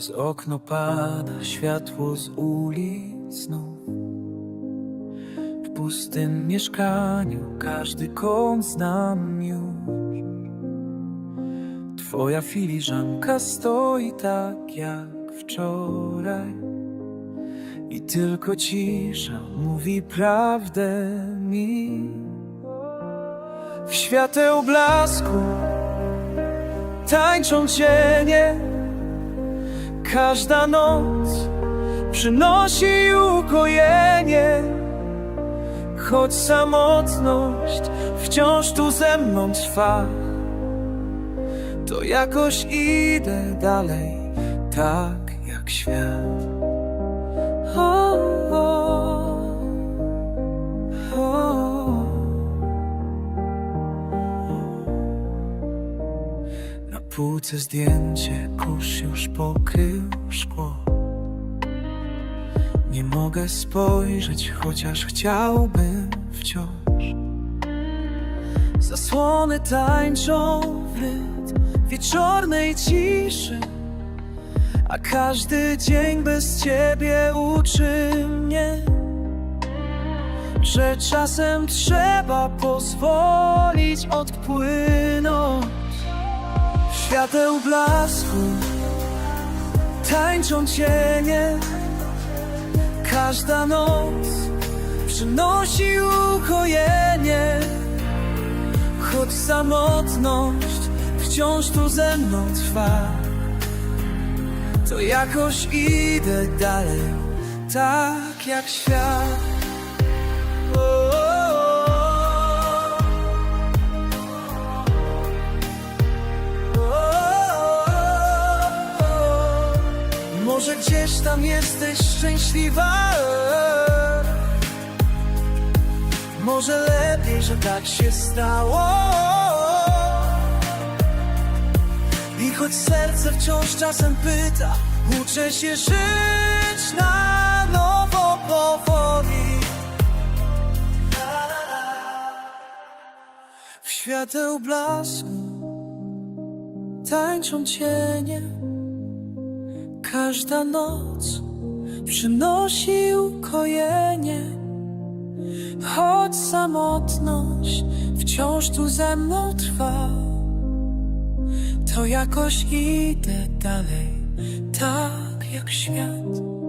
Przez okno pada światło z ulic znów. W pustym mieszkaniu każdy kąt znam już. Twoja filiżanka stoi tak jak wczoraj. I tylko cisza mówi prawdę mi. W świateł blasku tańczą cienie. Każda noc przynosi ukojenie. Choć samotność wciąż tu ze mną trwa, to jakoś idę dalej, tak jak świat. O, o, półce zdjęcie kurz już pokrył szkło. Nie mogę spojrzeć, chociaż chciałbym wciąż. Zasłony tańczą w wieczornej ciszy. A każdy dzień bez ciebie uczy mnie, że czasem trzeba pozwolić odpłynąć. Świateł blasku tańczą cienie. Każda noc przynosi ukojenie. Choć samotność wciąż tu ze mną trwa to jakoś idę dalej, tak jak świat. Może gdzieś tam jesteś szczęśliwa. Może lepiej, że tak się stało. I choć serce wciąż czasem pyta, uczę się żyć na nowo powoli. W świateł blasku tańczą cienie. Każda noc przynosi ukojenie. Choć samotność wciąż tu ze mną trwa to jakoś idę dalej, tak jak świat.